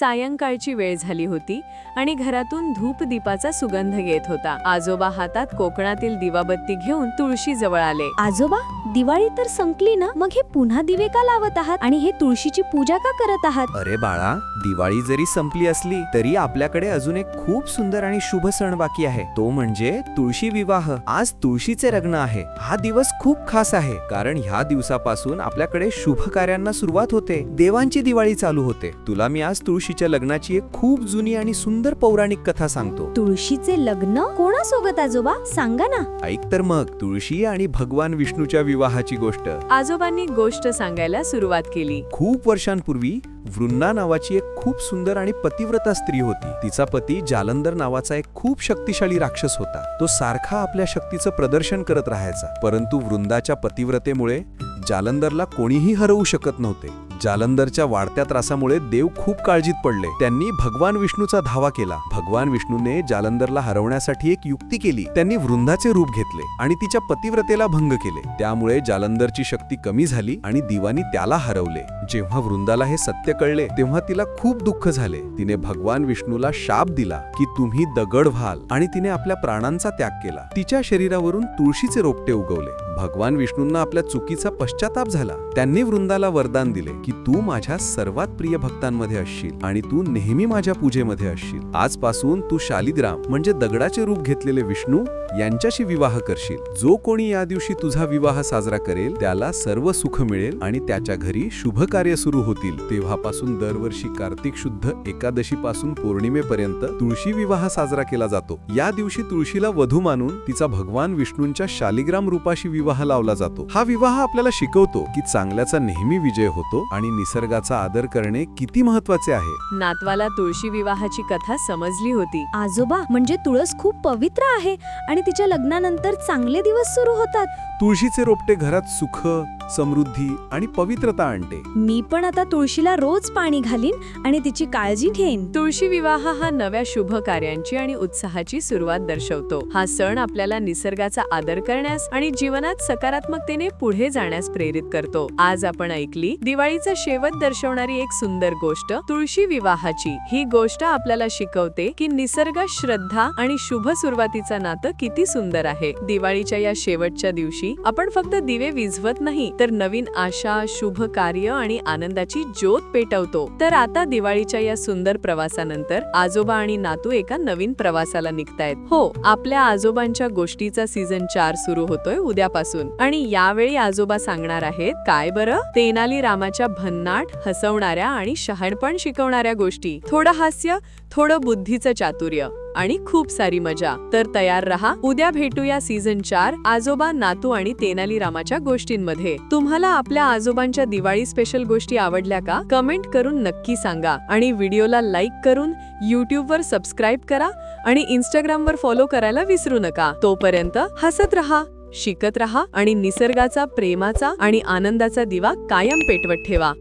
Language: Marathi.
सायंकाळची वेळ झाली होती आणि घरातून धूप दीपाचा सुगंध येत होता. आजोबा हातात कोकणातील दिवाबत्ती घेऊन तुळशी जवळ आले. आजोबा? दिवाळी तर संपली ना मग हे पुन्हा दिवे का लावत आहात? आणि हे तुळशीची पूजा का करत आहात? अरे बाळा दिवाळी जरी संपली असली तरी आपल्याकडे अजून एक खूप सुंदर आणि शुभ सण बाकी आहे. तो म्हणजे तुळशी विवाह. आज तुळशीचे लग्न आहे. हा दिवस खूप खास आहे कारण ह्या दिवसापासून आपल्याकडे शुभ कार्यांना सुरुवात होते. देवांची दिवाळी चालू होते. तुला मी आज तुळशीच्या लग्नाची एक खूप जुनी आणि सुंदर पौराणिक कथा सांगतो. तुळशीचे लग्न? कोणासोबत आजोबा? सांगा ना. ऐक तर मग तुळशी आणि भगवान विष्णूच्या विवाहाची गोष्ट. आजोबांनी गोष्ट सांगायला सुरुवात केली. खूप वर्षांपूर्वी वृंदा नावाची एक खूप सुंदर आणि पतिव्रता स्त्री होती. तिचा पती जालंधर नावाचा एक खूप शक्तिशाली राक्षस होता. तो सारखा आपल्या शक्तीचं प्रदर्शन करत राहायचा. परंतु वृंदाच्या पतिव्रतेमुळे जालंधरला कोणीही हरवू शकत नव्हते. जालंधरच्या वाढत्या त्रासामुळे देव खूप काळजीत पडले. त्यांनी भगवान विष्णूचा धावा केला. भगवान विष्णूने जालंधरला हरवण्यासाठी एक युक्ती केली. त्यांनी वृंदाचे रूप घेतले आणि तिच्या पतिव्रतेला भंग केले. त्यामुळे जालंधरची शक्ती कमी झाली आणि दिवानी त्याला हरवले. जेव्हा वृंदाला हे सत्य कळले तेव्हा तिला खूप दुःख झाले. तिने भगवान विष्णूला शाप दिला की तुम्ही दगड व्हाल आणि तिने आपल्या प्राणांचा त्याग केला. तिच्या शरीरावरून तुळशीचे रोपटे उगवले. भगवान विष्णूंना आपल्या चुकीचा पश्चाताप झाला. त्यांनी वृंदाला वरदान दिले की तू माझ्या सर्वात प्रिय भक्तांमध्ये असशील आणि तू नेहमी माझ्या पूजेमध्ये असशील. आजपासून तू शालिग्राम म्हणजे दगडाचे रूप घेतलेले विष्णू यांच्याशी विवाह करशील. जो कोणी या दिवशी तुझा विवाह साजरा करेल त्याला सर्व सुख मिळेल आणि त्याच्या घरी शुभ कार्य सुरू होतील. तेव्हापासून दरवर्षी कार्तिक शुद्ध एकादशी पासून पौर्णिमेपर्यंत तुळशी विवाह साजरा केला जातो. या दिवशी तुळशीला वधू मानून तिचा भगवान विष्णूंच्या शालिग्राम रूपाशी विवाह लावला जातो. हा विवाह आपल्याला शिकवतो की चांगल्याचा नेहमी विजय होतो आणि निसर्गाचा आदर करणे किती महत्त्वाचे आहे. नातवाला तुळशी विवाहाची कथा समजली होती. आजोबा म्हणजे तुळस खूप पवित्र आहे आणि तिच्या लग्नानंतर चांगले दिवस सुरू होतात. तुळशीचे रोपटे घरात सुख समृद्धी आणि पवित्रता आणते. मी पण आता तुळशीला रोज पाणी घालीन आणि तिची काळजी घेईन. तुळशी विवाह हा नव्या शुभ कार्यांची आणि उत्साहाची सुरुवात दर्शवतो. हा सण आपल्याला निसर्गाचा आदर करण्यास आणि जीवनात सकारात्मकतेने पुढे जाण्यास प्रेरित करतो. आज आपण ऐकली दिवाळीचा शेवट दर्शवणारी एक सुंदर गोष्ट तुळशी विवाहाची. ही गोष्ट आपल्याला शिकवते की निसर्ग श्रद्धा आणि शुभ सुरुवातीचं नातं किती सुंदर आहे. दिवाळीच्या या शेवटच्या दिवशी आपण फक्त दिवे विझवत नाही तर नवीन आशा शुभ कार्य आणि आनंदाची ज्योत पेटवतो. तर आता दिवाळीच्या या सुंदर प्रवासानंतर आजोबा आणि नातू एका नवीन प्रवासाला निघतायत. हो आपल्या आजोबांच्या गोष्टीचा सीझन चार सुरू होतोय उद्यापासून. आणि यावेळी आजोबा सांगणार आहेत काय बरं? तेनाली रामाच्या भन्नाट हसवणाऱ्या आणि शहाणपण शिकवणाऱ्या गोष्टी. थोडं हास्य थोडं बुद्धीचं चातुर्य. आणि खूप सारी मजा. तर तयार रहा. उद्या भेटूया सीझन चार आजोबा नातू आणि तेनाली रामाच्या गोष्टींमध्ये. तुम्हाला आपल्या आजोबांच्या दिवाळी स्पेशल गोष्टी आवडल्या का? कमेंट करून नक्की सांगा. आणि व्हिडिओला लाईक करून युट्यूब वर सबस्क्राईब करा आणि इंस्टाग्राम वर फॉलो करायला विसरू नका. तोपर्यंत हसत रहा. शिकत रहा आणि निसर्गाचा प्रेमाचा आणि आनंदाचा दिवा कायम पेटवत ठेवा.